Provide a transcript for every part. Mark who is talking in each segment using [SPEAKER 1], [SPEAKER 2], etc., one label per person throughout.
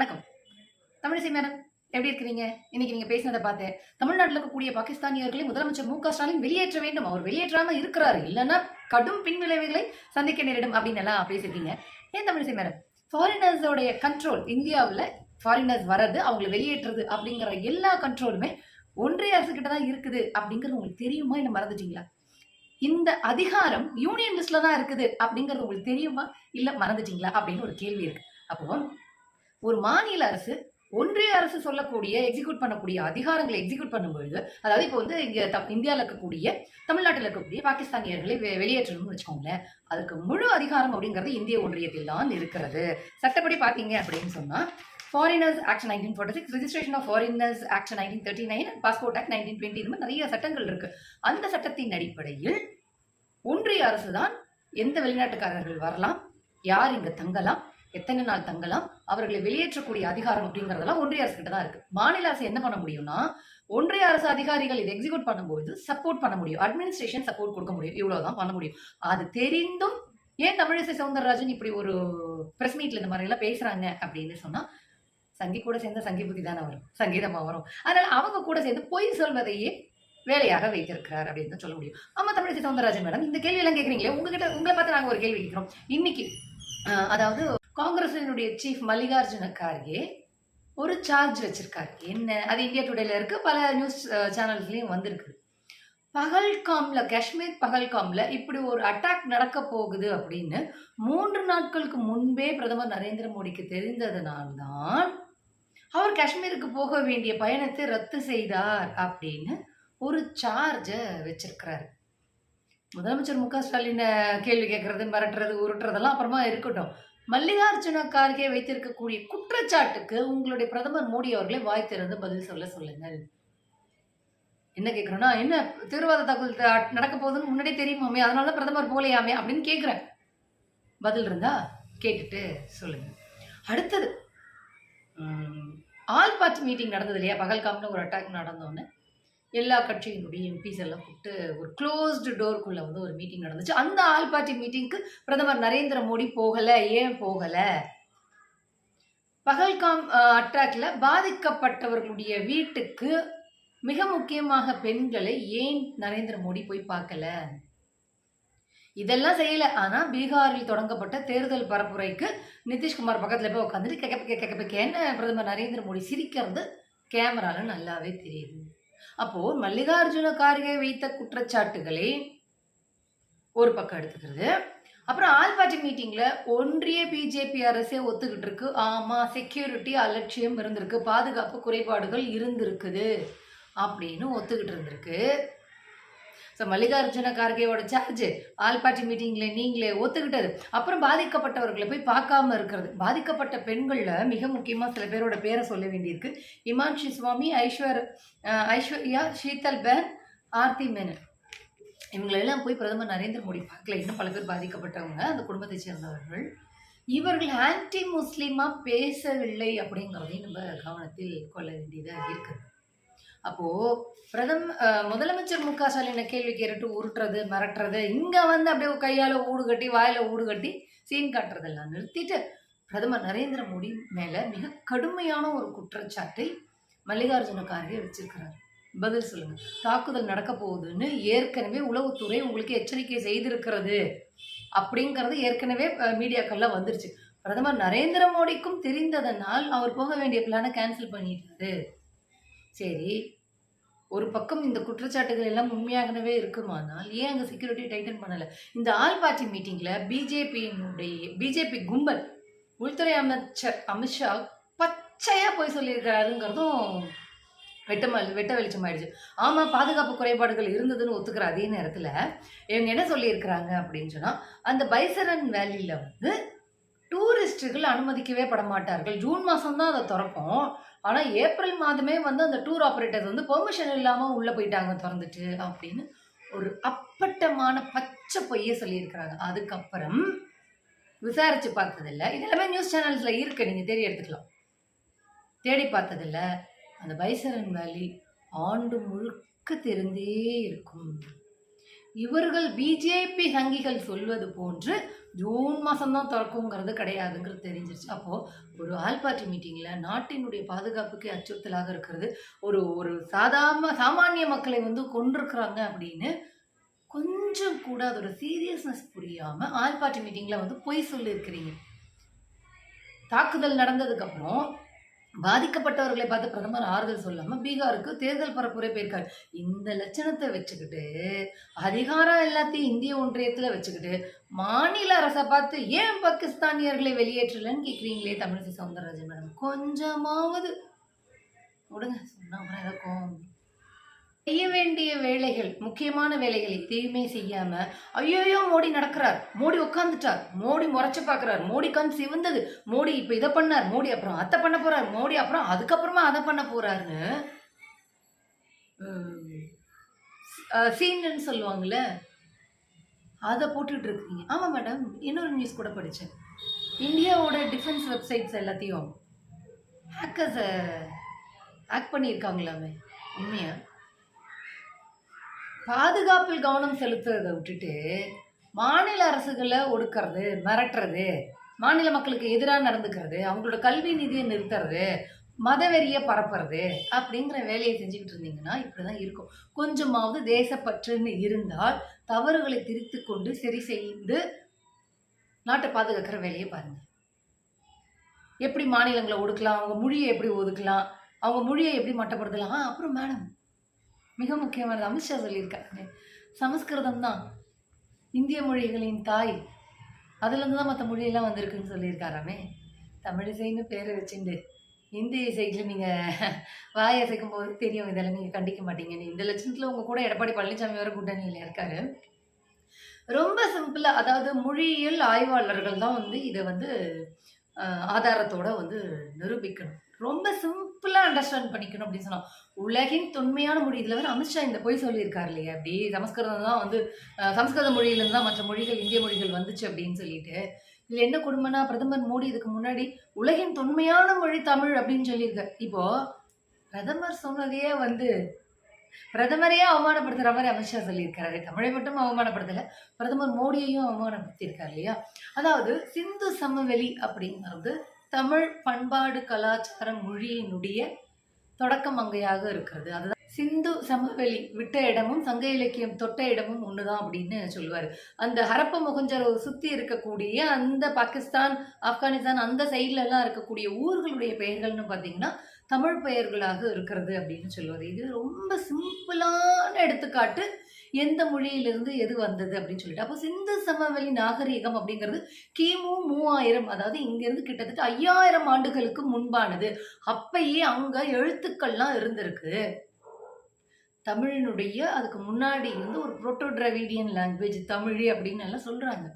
[SPEAKER 1] வணக்கம். தமிழிசை மேடம் எப்படி இருக்கிறீங்க? இன்னைக்கு நீங்க பேசினதை பார்த்தேன் தமிழ்நாட்டில் இருக்கக்கூடிய பாகிஸ்தானியர்களை முதலமைச்சர் மு க ஸ்டாலின் வெளியேற்ற வேண்டும். அவர் வெளியேற்றாம இருக்கிறாரு. இல்லைன்னா கடும் பின்விளைவுகளை சந்திக்க நேரிடும் அப்படின்னு எல்லாம் பேசியிருக்கீங்க. ஏன் தமிழிசை மேடம்? ஃபாரினர்ஸோடைய கண்ட்ரோல் இந்தியாவில் ஃபாரினர்ஸ் வர்றது அவங்களை வெளியேற்றுறது அப்படிங்கிற எல்லா கண்ட்ரோலுமே ஒன்றிய அரசு கிட்ட தான் இருக்குது அப்படிங்கிறது உங்களுக்கு தெரியுமா? இல்லை மறந்துட்டீங்களா? இந்த அதிகாரம் யூனியன் லிஸ்ட்ல தான் இருக்குது அப்படிங்கிறது உங்களுக்கு தெரியுமா? இல்லை மறந்துட்டீங்களா? அப்படின்னு ஒரு கேள்வி இருக்கு. அப்போ ஒரு மாநில அரசு ஒன்றிய அரசு சொல்லக்கூடிய எக்ஸிக்யூட் பண்ணக்கூடிய அதிகாரங்களை எக்ஸிக்யூட் பண்ணும்பொழுது அதாவது இப்போ வந்து இங்கே த இந்தியாவில் இருக்கக்கூடிய தமிழ்நாட்டில் இருக்கக்கூடிய பாகிஸ்தானியர்களை வெ- வெளியேற்றணும்னு வச்சுக்கோங்களேன். அதுக்கு முழு அதிகாரம் அப்படிங்கிறது இந்திய ஒன்றியத்தில் தான் இருக்கிறது. சட்டப்படி பார்த்தீங்க அப்படின்னு சொன்னால் foreigners act nineteen forty six registration of foreigners act nineteen thirty nine passport act nineteen twenty இந்த மாதிரி நிறைய சட்டங்கள் இருக்கு. அந்த சட்டத்தின் அடிப்படையில் ஒன்றிய அரசு தான் எந்த வெளிநாட்டுக்காரர்கள் வரலாம் யார் இங்கே தங்கலாம் எத்தனை நாள் தங்கலாம் அவர்களை வெளியேற்றக்கூடிய அதிகாரம் அப்படிங்கறதெல்லாம் ஒன்றிய அரசு கிட்ட தான் இருக்கு. மாநில அரசு என்ன பண்ண முடியும்னா ஒன்றிய அரசு அதிகாரிகள் இதை எக்ஸிக்யூட் பண்ணும்போது சப்போர்ட் பண்ண முடியும். அட்மினிஸ்ட்ரேஷன் சப்போர்ட் கொடுக்க முடியும். இவ்வளவுதான் பண்ண முடியும். அது தெரிந்தும் ஏன் தமிழிசை சவுந்தரராஜன் இப்படி ஒரு பிரஸ் மீட்ல இந்த மாதிரி எல்லாம் பேசுறாங்க அப்படின்னு சொன்னா சங்கி கூட சேர்ந்த சங்கி புத்தி தானே வரும். சங்கீதமா வரும். அதனால அவங்க கூட சேர்ந்து பொய் சொல்வதையே வேலையாக வைத்திருக்கிறார் அப்படின்னு தான் சொல்ல முடியும். ஆமா தமிழிசை சவுந்தரராஜன் மேடம் இந்த கேள்வி எல்லாம் கேக்குறீங்களே உங்ககிட்ட உங்களை பார்த்து நாங்க ஒரு கேள்வி கேட்கிறோம் இன்னைக்கு அதாவது காங்கிரசினுடைய சீஃப் மல்லிகார்ஜுன கார்கே ஒரு சார்ஜ் வச்சிருக்காரு. என்ன? அது இந்தியா டுடேல இருக்கு. பல நியூஸ் சேனல்ஸ்லயும் வந்திருக்கு பகல்காம்ல காஷ்மீர் பகல்காம்ல இப்படி ஒரு அட்டாக் நடக்க போகுது அப்படின்னு மூன்று நாட்களுக்கு முன்பே பிரதமர் நரேந்திர மோடிக்கு தெரிந்ததனால்தான் அவர் காஷ்மீருக்கு போக வேண்டிய பயணத்தை ரத்து செய்தார் அப்படின்னு ஒரு சார்ஜை வச்சிருக்கிறாரு. முதலமைச்சர் மு க ஸ்டாலினை கேள்வி கேட்கறது மிரட்டுறது உருட்டுறதெல்லாம் அப்புறமா இருக்கட்டும். மல்லிகார்ஜுன கார்கே வைத்திருக்கக்கூடிய குற்றச்சாட்டுக்கு உங்களுடைய பிரதமர் மோடி அவர்களே வாய் திறந்து பதில் சொல்ல சொல்லுங்கள். என்ன கேட்குறேன்னா என்ன தீவிரவாத தாக்குதல் நடக்க போகுதுன்னு முன்னாடியே தெரியுமாமே அதனால தான் பிரதமர் போலையாமே அப்படின்னு கேட்குறேன் பதில் இருந்தா கேட்டுட்டு சொல்லுங்க. அடுத்தது ஆல் பார்ட்டி மீட்டிங் நடந்தது இல்லையா? பகல்காம்னு ஒரு அட்டாக் நடந்தோன்னே. எல்லா கட்சியினுடைய எம்பிஸ் எல்லாம் கூப்பிட்டு ஒரு க்ளோஸ்டு டோருக்குள்ள வந்து ஒரு மீட்டிங் நடந்துச்சு. அந்த ஆல் பார்ட்டி மீட்டிங்க்கு பிரதமர் நரேந்திர மோடி போகலை ஏன் போகலை? பகல்காம் அட்டாக்ல பாதிக்கப்பட்டவர்களுடைய வீட்டுக்கு மிக முக்கியமாக பெண்களை ஏன் நரேந்திர மோடி போய் பார்க்கல? இதெல்லாம் செய்யல. ஆனால் பீகாரில் தொடங்கப்பட்ட தேர்தல் பரப்புரைக்கு நிதிஷ்குமார் பக்கத்தில் போய் உட்காந்துட்டு கேட்க கேட்க கேன்னு பிரதமர் நரேந்திர மோடி சிரிக்கிறது கேமரால நல்லாவே தெரியுது. அப்போ மல்லிகார்ஜுன கார்கே வைத்த குற்றச்சாட்டுகளை ஒரு பக்கம் எடுத்துக்கிறது. அப்புறம் ஆல் பார்ட்டி மீட்டிங்ல ஒன்றிய பிஜேபி அரசே ஒத்துக்கிட்டு இருக்கு. ஆமா செக்யூரிட்டி அலட்சியம் இருந்திருக்கு பாதுகாப்பு குறைபாடுகள் இருந்திருக்குது அப்படின்னு ஒத்துக்கிட்டு இருந்திருக்கு. ஸோ மல்லிகார்ஜுன கார்கேயோட சார்ஜ் ஆல் பார்ட்டி மீட்டிங்கில் நீங்களே ஒத்துக்கிட்டது. அப்புறம் பாதிக்கப்பட்டவர்களை போய் பார்க்காம இருக்கிறது. பாதிக்கப்பட்ட பெண்களில் மிக முக்கியமாக சில பேரோட பேரை சொல்ல வேண்டியிருக்கு. இமான்ஷி சுவாமி ஐஸ்வர் ஐஸ்வர்யா ஷீதல் பேன் ஆர்த்தி மேனன். இவங்களெல்லாம் போய் பிரதமர் நரேந்திர மோடி பார்க்கல. இன்னும் பல பேர் பாதிக்கப்பட்டவங்க அந்த குடும்பத்தை சேர்ந்தவர்கள். இவர்கள் ஆன்டி முஸ்லீமாக பேசவில்லை அப்படிங்கிறதையும் நம்ம கவனத்தில் கொள்ள வேண்டியதாக இருக்குது அப்போ பிரதம் அஹ், முதலமைச்சர் மு க ஸ்டாலினை கேள்வி கேட்டுட்டு உருட்டுறது மிரட்டுறது இங்க வந்து அப்படியே கையால ஊடு கட்டி வாயில ஊடு கட்டி சீன் காட்டுறதெல்லாம் நிறுத்திட்டு பிரதமர் நரேந்திர மோடி மேல மிக கடுமையான ஒரு குற்றச்சாட்டை மல்லிகார்ஜுன கார்கே வச்சிருக்கிறார் பதில் சொல்லுங்க. தாக்குதல் நடக்க போகுதுன்னு ஏற்கனவே உளவுத்துறை உங்களுக்கு எச்சரிக்கை செய்திருக்கிறது அப்படிங்கிறது ஏற்கனவே மீடியாக்கள்லாம் மீடியாக்கள்ல வந்துருச்சு. பிரதமர் நரேந்திர மோடிக்கும் தெரிந்ததனால் அவர் போக வேண்டிய பிளானை கேன்சல் பண்ணிட்டாரு. சரி ஒரு பக்கம் இந்த குற்றச்சாட்டுகள் எல்லாம் உண்மையாகவே இருக்குமானால் ஏன் அங்கே செக்யூரிட்டி டைட்டன் பண்ணலை? இந்த ஆல் பார்ட்டி மீட்டிங்கில் பிஜேபியினுடைய பிஜேபி கும்பல் உள்துறை அமைச்சர் அமித்ஷா பச்சையாக போய் சொல்லியிருக்கிறாருங்கிறதும் வெட்டமல் வெட்ட வெளிச்சம் ஆயிடுச்சு. பாதுகாப்பு குறைபாடுகள் இருந்ததுன்னு ஒத்துக்கிற அதே நேரத்தில் இவங்க என்ன சொல்லியிருக்கிறாங்க அப்படின்னு சொன்னால் அந்த பைசரன் வேலியில் வந்து டூரிஸ்ட்டுகள் அனுமதிக்கவே பட மாட்டார்கள் ஜூன் மாதம் தான் அதை திறப்போம் ஆனால் ஏப்ரல் மாதமே வந்து அந்த டூர் ஆப்ரேட்டர்ஸ் வந்து பெர்மிஷன் இல்லாமல் உள்ளே போயிட்டாங்க திறந்துட்டு அப்படின்னு ஒரு அப்பட்டமான பச்சை பொய்யை சொல்லியிருக்கிறாங்க. அதுக்கப்புறம் விசாரித்து பார்த்ததில்ல. இது எல்லாமே நியூஸ் சேனல்ஸில் இருக்கு. நீங்கள் தேடி எடுத்துக்கலாம். தேடி பார்த்ததில்ல. அந்த பைசரன் வேலி ஆண்டு முழுக்க தெரிந்தே இருக்கும். இவர்கள் பிஜேபி சங்கிகள் சொல்வது போன்று ஜூன் மாதம்தான் திறக்குங்கிறது கிடையாதுங்கிறது தெரிஞ்சிருச்சு. அப்போது ஒரு ஆல் பார்ட்டி மீட்டிங்கில் நாட்டினுடைய பாதுகாப்புக்கு அச்சுறுத்தலாக இருக்கிறது. ஒரு ஒரு சாதாரண சாமானிய மக்களை வந்து கொண்டிருக்கிறாங்க அப்படின்னு கொஞ்சம் கூட அதோட சீரியஸ்னஸ் புரியாமல் ஆல் பார்ட்டி மீட்டிங்கில் வந்து பொய் சொல்லியிருக்கிறீங்க. தாக்குதல் நடந்ததுக்கப்புறம் பாதிக்கப்பட்டவர்களை பார்த்து பிரதமர் ஆறுதல் சொல்லாம பீகாருக்கு தேர்தல் பரப்புரை போயிருக்காரு. இந்த லட்சணத்தை வச்சுக்கிட்டு அதிகாரம் எல்லாத்தையும் இந்திய ஒன்றியத்துல வச்சுக்கிட்டு மாநில அரசை பார்த்து ஏன் பாகிஸ்தானியர்களை வெளியேற்றலன்னு கேக்குறீங்களே தமிழிசை சவுந்தரராஜன் மேடம். கொஞ்சமாவது விடுங்க சொன்னா அப்புறம் ஏதோ கோவம் செய்ய வேண்டிய வேலைகள் முக்கியமான வேலைகள் எதையுமே செய்யாம ஐயோயோ மோடி நடக்கிறார் மோடி உட்காந்துட்டார் மோடி முறைச்சு பார்க்கிறார் மோடி கண் சிவந்தது மோடி இப்ப இதை பண்ணார் மோடி அப்புறம் அதை பண்ண போறார் மோடி அப்புறம் அதுக்கப்புறமா அதை பண்ண போறாருன்னு சீன்னு சொல்லுவாங்கல்ல அதை போட்டுட்டு இருக்கீங்க ஆமா மேடம் இன்னொரு நியூஸ் கூட படித்தேன் இந்தியாவோட டிஃபென்ஸ் வெப்சைட்ஸ் எல்லாத்தையும் ஹேக்கர்ஸை ஹேக் பண்ணியிருக்காங்களாமே உண்மையா? பாதுகாப்பில் கவனம் செலுத்துறதை விட்டுட்டு மாநில அரசுகளை ஒடுக்கிறது மிரட்டுறது மாநில மக்களுக்கு எதிராக நடந்துக்கிறது அவங்களோட கல்வி நிதியை நிறுத்துறது மதவெறியை பரப்புறது அப்படிங்கிற வேலையை செஞ்சுக்கிட்டு இருந்தீங்கன்னா இப்படி தான் இருக்கும். கொஞ்சமாவது தேசப்பற்றுன்னு இருந்தால் தவறுகளை திரித்து கொண்டு சரி செய்து நாட்டை பாதுகாக்கிற வேலையை பாருங்கள் எப்படி மாநிலங்களை ஒடுக்கலாம் அவங்க மொழியை எப்படி ஒதுக்கலாம் அவங்க மொழியை எப்படி மட்டப்படுத்தலாம்? ஆ, அப்புறம் மேடம் மிக முக்கியமானது அமித்ஷா சொல்லியிருக்காரு. சமஸ்கிருதம் தான் இந்திய மொழிகளின் தாய். அதுலேருந்து தான் மற்ற மொழியெல்லாம் வந்திருக்குன்னு சொல்லியிருக்காராமே. தமிழிசைன்னு பேரை வச்சுண்டு இந்தி இசைக்கு நீங்கள் வாய் அசைக்கும் போது தெரியும் இதெல்லாம் நீங்கள் கண்டிக்க மாட்டீங்கன்னு. இந்த லட்சணத்தில் உங்கள் கூட எடப்பாடி பழனிசாமி வர கூட்டணியில் இருக்காரு. ரொம்ப சிம்பிளாக அதாவது மொழியியல் ஆய்வாளர்கள் தான் வந்து இதை வந்து ஆதாரத்தோடு ஆதாரத்தோட வந்து நிரூபிக்கணும். ரொம்ப சிம்பிளாக அண்டர்ஸ்டாண்ட் பண்ணிக்கணும் அப்படின்னு சொன்னோம். உலகின் தொன்மையான மொழி இதில் வந்து அமித்ஷா இந்த பொய் சொல்லியிருக்காரு இல்லையா? அப்படி சமஸ்கிருதம் தான் வந்து சமஸ்கிருத மொழியிலேருந்து தான் மற்ற மொழிகள் இந்திய மொழிகள் வந்துச்சு அப்படின்னு சொல்லிட்டு இதில் என்ன கொடுமைனா பிரதமர் மோடி இதுக்கு முன்னாடி உலகின் தொன்மையான மொழி தமிழ் அப்படின்னு சொல்லியிருக்காரு. இப்போ பிரதமர் சொன்னதையே வந்து பிரதமரையே அவமானப்படுத்துகிற மாதிரி அமித்ஷா சொல்லியிருக்காரு தமிழை மட்டும் அவமானப்படுத்தலை பிரதமர் மோடியையும் அவமானப்படுத்தியிருக்காரு இல்லையா? அதாவது சிந்து சமவெளி அப்படிங்கிறது தமிழ் பண்பாடு கலாச்சாரம் மொழியினுடைய தொடக்கம் அங்கையாக இருக்கிறது. அதுதான் சிந்து சமவெளி விட்ட இடமும் சங்க இலக்கியம் தொட்ட இடமும் ஒண்ணுதான் அப்படின்னு சொல்லுவார். அந்த ஹரப்ப முகஞ்சரை சுற்றி இருக்கக்கூடிய அந்த பாகிஸ்தான் ஆப்கானிஸ்தான் அந்த சைட்ல எல்லாம் இருக்கக்கூடிய ஊர்களுடைய பெயர்கள்னு பார்த்தீங்கன்னா தமிழ் பெயர்களாக இருக்கிறது அப்படின்னு சொல்லுவார். இது ரொம்ப சிம்பிளான எடுத்துக்காட்டு. எந்த மொழியிலிருந்து எது வந்தது அப்படின்னு சொல்லிட்டு. அப்போ சிந்து சமவெளி நாகரீகம் அப்படிங்கிறது கிமு மூவாயிரம் அதாவது இங்கேருந்து கிட்டத்தட்ட ஐயாயிரம் ஆண்டுகளுக்கு முன்பானது. அப்பயே அங்கே எழுத்துக்கள்லாம் இருந்திருக்கு. தமிழினுடைய அதுக்கு முன்னாடி இருந்து ஒரு புரோட்டோ டிராவிடியன் லாங்குவேஜ் தமிழ் அப்படின்னு எல்லாம் சொல்கிறாங்க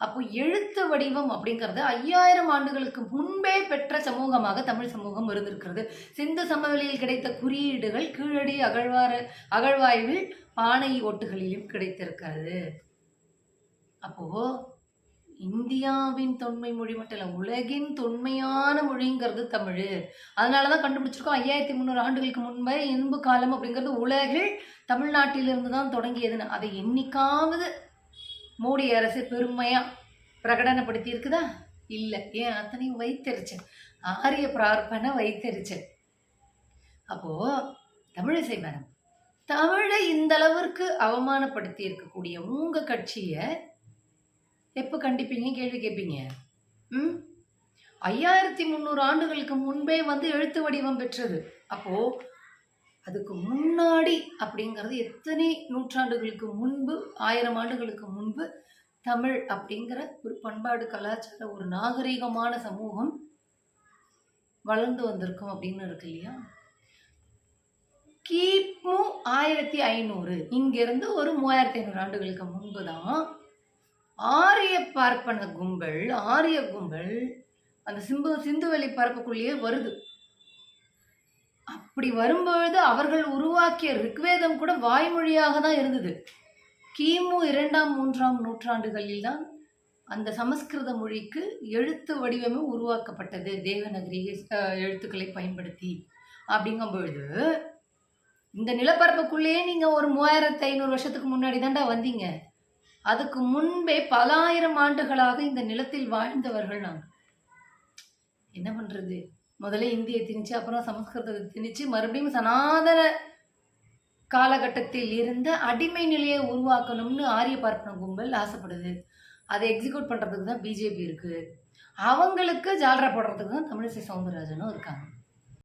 [SPEAKER 1] அப்போ எழுத்து வடிவம் அப்படிங்கிறது ஐயாயிரம் ஆண்டுகளுக்கு முன்பே பெற்ற சமூகமாக தமிழ் சமூகம் இருந்திருக்கிறது. சிந்து சமவெளியில் கிடைத்த குறியீடுகள் கீழடி அகழ்வார அகழ்வாய்வில் பானை ஓட்டுகளிலும் கிடைத்திருக்காது அப்போ இந்தியாவின் தொன்மை மொழி மட்டும் இல்லை உலகின் தொன்மையான மொழிங்கிறது தமிழ். அதனால தான் கண்டுபிடிச்சிருக்கோம் ஐயாயிரத்தி முந்நூறு ஆண்டுகளுக்கு முன்பே இன்பு காலம் அப்படிங்கிறது உலகில் தமிழ்நாட்டிலிருந்து தான் தொடங்கியதுன்னு. அதை என்னைக்காவது மோடி அரசு பெருமையாக பிரகடனப்படுத்தி இருக்குதா இல்லை. ஏன்? அத்தனையும் வைத்தறிச்சல். ஆரிய பிரார்ப்பனை வைத்தறிச்சல். அப்போது தமிழிசை மேடம் தமிழை இந்த அளவிற்கு அவமானப்படுத்தி இருக்கக்கூடிய உங்கள் கட்சியை எப்போ கண்டிப்பீங்க? கேள்வி கேட்பீங்க ம்? ஐயாயிரத்தி முந்நூறு ஆண்டுகளுக்கு முன்பே வந்து எழுத்து வடிவம் பெற்றது. அப்போ அதுக்கு முன்னாடி அப்படிங்கிறது எத்தனை நூற்றாண்டுகளுக்கு முன்பு ஆயிரம் ஆண்டுகளுக்கு முன்பு தமிழ் அப்படிங்கிற ஒரு பண்பாடு கலாச்சார ஒரு நாகரிகமான சமூகம் வளர்ந்து வந்திருக்கும் அப்படின்னு இருக்கு இல்லையா? கிமு ஆயிரத்தி ஐநூறு. இங்கிருந்து ஒரு மூவாயிரத்தி ஐநூறு ஆண்டுகளுக்கு முன்பு தான் ஆரிய பார்ப்பன கும்பல் ஆரிய கும்பல் அந்த சிம்பு சிந்துவெளி பரப்புக்குள்ளேயே வருது. அப்படி வரும்பொழுது அவர்கள் உருவாக்கிய ரிக்வேதம் கூட வாய்மொழியாக தான் இருந்தது கிமு இரண்டாம் மூன்றாம் நூற்றாண்டுகளில் தான் அந்த சமஸ்கிருத மொழிக்கு எழுத்து வடிவமே உருவாக்கப்பட்டது. தேவநகரி எழுத்துக்களை பயன்படுத்தி. அப்படிங்கும் பொழுது இந்த நிலப்பரப்புக்குள்ளேயே நீங்கள் ஒரு மூவாயிரத்து ஐநூறு வருஷத்துக்கு முன்னாடி தாண்டா வந்தீங்க. அதுக்கு முன்பே பல ஆயிரம் ஆண்டுகளாக இந்த நிலத்தில் வாழ்ந்தவர்கள் நாங்கள் என்ன பண்ணுறது முதல்ல இந்தியை திணிச்சு அப்புறம் சமஸ்கிருதத்தை திணிச்சு மறுபடியும் சனாதன காலகட்டத்தில் இருந்த அடிமை நிலையை உருவாக்கணும்னு ஆரிய பார்ப்பன கும்பல் ஆசைப்படுது. அதை எக்ஸிக்யூட் பண்ணுறதுக்கு தான் பிஜேபி இருக்குது அவங்களுக்கு ஜால்ரா போடுறதுக்கு தான் தமிழிசை சவுந்தரராஜனும் இருக்காங்க.